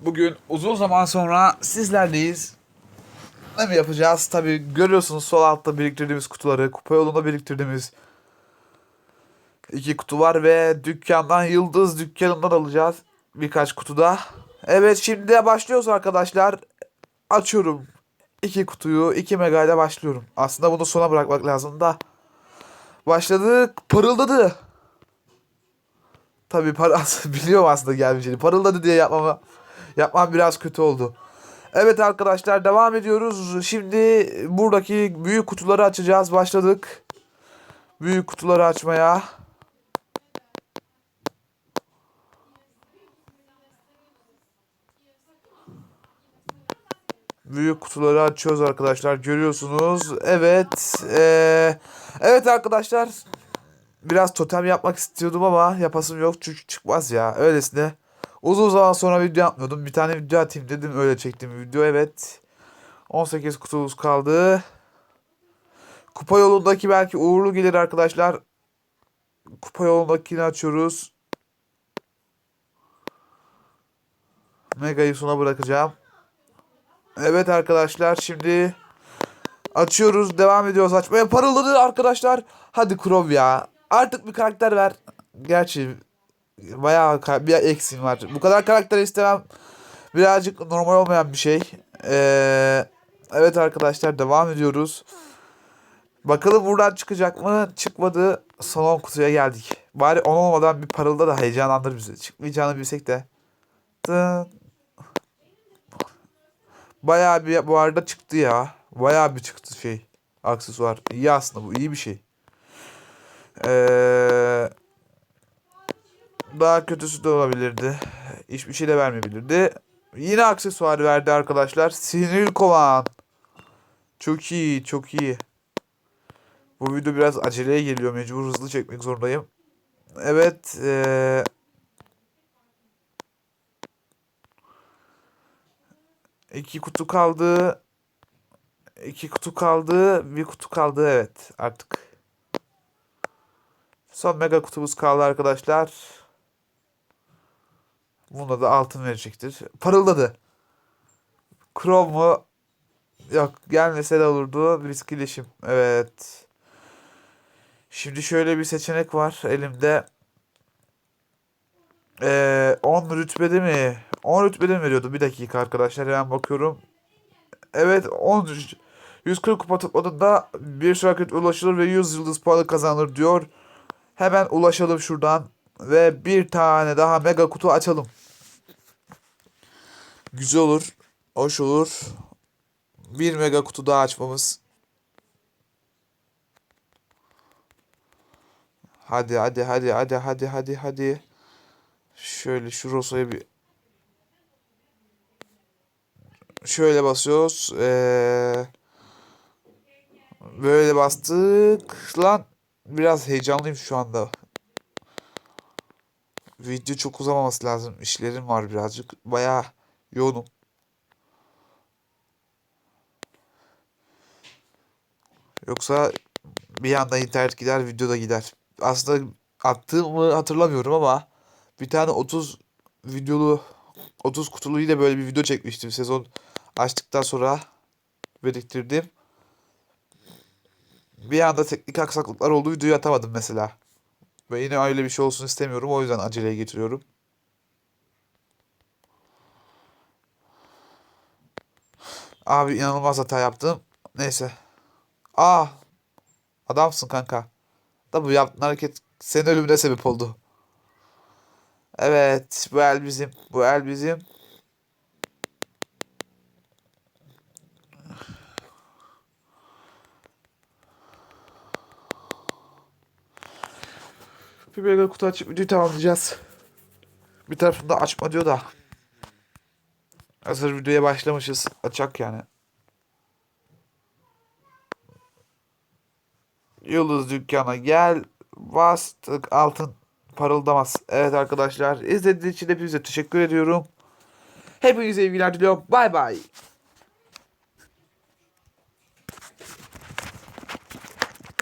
Bugün uzun zaman sonra sizlerleyiz. Ne mi yapacağız? Tabi görüyorsunuz sol altta biriktirdiğimiz kutuları, kupa yolunda biriktirdiğimiz iki kutu var ve dükkandan Yıldız dükkanından alacağız birkaç kutuda. Evet şimdi başlıyoruz arkadaşlar. Açıyorum iki kutuyu 2 mega ile başlıyorum. Aslında bunu sona bırakmak lazım da. Başladık parıldadı. Tabii parası biliyorum aslında gelmeyeceğini. Parıldadı diye yapmama yapmam biraz kötü oldu. Evet arkadaşlar devam ediyoruz. Şimdi buradaki büyük kutuları açacağız. Başladık. Büyük kutuları açmaya. Büyük kutuları açıyoruz arkadaşlar. Görüyorsunuz. Evet. eee, evet arkadaşlar. Biraz totem yapmak istiyordum ama yapasım yok çünkü çıkmaz ya. Öylesine. Uzun zaman sonra video yapmıyordum. Bir tane video atayım dedim. Öyle çektim video. Evet. 18 kutumuz kaldı. Kupa yolundaki belki uğurlu gelir arkadaşlar. Kupa yolundakini açıyoruz. Mega'yı sona bırakacağım. Evet arkadaşlar şimdi açıyoruz. Devam ediyoruz açmaya. Parıldadı arkadaşlar. Hadi Krov ya. Artık bir karakter ver. Gerçi bayağı bir eksiğim var. Bu kadar karakter istemem. Birazcık normal olmayan bir şey. Ee, evet arkadaşlar devam ediyoruz. Bakalım buradan çıkacak mı? Çıkmadı. Son 10 kutuya geldik. Bari 10 olmadan bir parılda da heyecanlandır bizi. Çıkmayacağını bilsek de. Bayağı bir bu arada çıktı ya. Bayağı bir çıktı şey. Aksesuar. İyi aslında bu iyi bir şey. Ee, daha kötüsü de olabilirdi. Hiçbir şey de vermeyebilirdi. Yine aksesuar verdi arkadaşlar. Sinir kovan. Çok iyi, çok iyi. Bu video biraz aceleye geliyor. Mecbur hızlı çekmek zorundayım. Evet. Ee, iki kutu kaldı. İki kutu kaldı. Bir kutu kaldı. Evet. Artık. Son mega kutumuz kaldı arkadaşlar. Bunda da altın verecektir. Parıldadı. Chrome mu? Yok gelmese de olurdu. Riskleşim. Evet. Şimdi şöyle bir seçenek var elimde. Ee, 10 rütbede mi? 10 rütbede mi veriyordu? Bir dakika arkadaşlar hemen bakıyorum. Evet 10 140 kupa topladığında bir rütbe ulaşılır ve 100 yıldız puanı kazanılır diyor. Hemen ulaşalım şuradan ve bir tane daha mega kutu açalım. Güzel olur. Hoş olur. Bir mega kutu daha açmamız. Hadi hadi hadi hadi hadi hadi hadi. Şöyle şu Roso'ya bir şöyle basıyoruz. Ee, böyle bastık. Lan biraz heyecanlıyım şu anda. Video çok uzamaması lazım. İşlerim var birazcık. Bayağı yoğunum. Yoksa bir anda internet gider, video da gider. Aslında attığımı hatırlamıyorum ama bir tane 30 videolu 30 kutulu ile böyle bir video çekmiştim sezon açtıktan sonra biriktirdim. Bir anda teknik aksaklıklar oldu videoyu atamadım mesela. Ve yine öyle bir şey olsun istemiyorum o yüzden aceleye getiriyorum. Abi inanılmaz hata yaptım. Neyse. Aa. Adamsın kanka. Da bu yaptığın hareket senin ölümüne sebep oldu. Evet. Bu el bizim. Bu el bizim. Bir mega kutu açıp videoyu tamamlayacağız. Bir tarafında açma diyor da. Hazır videoya başlamışız. Açak yani. Yıldız dükkana gel. Bastık altın parıldamaz. Evet arkadaşlar izlediğiniz için hepinize teşekkür ediyorum. Hepinize sevgiler diliyorum. Bay bay.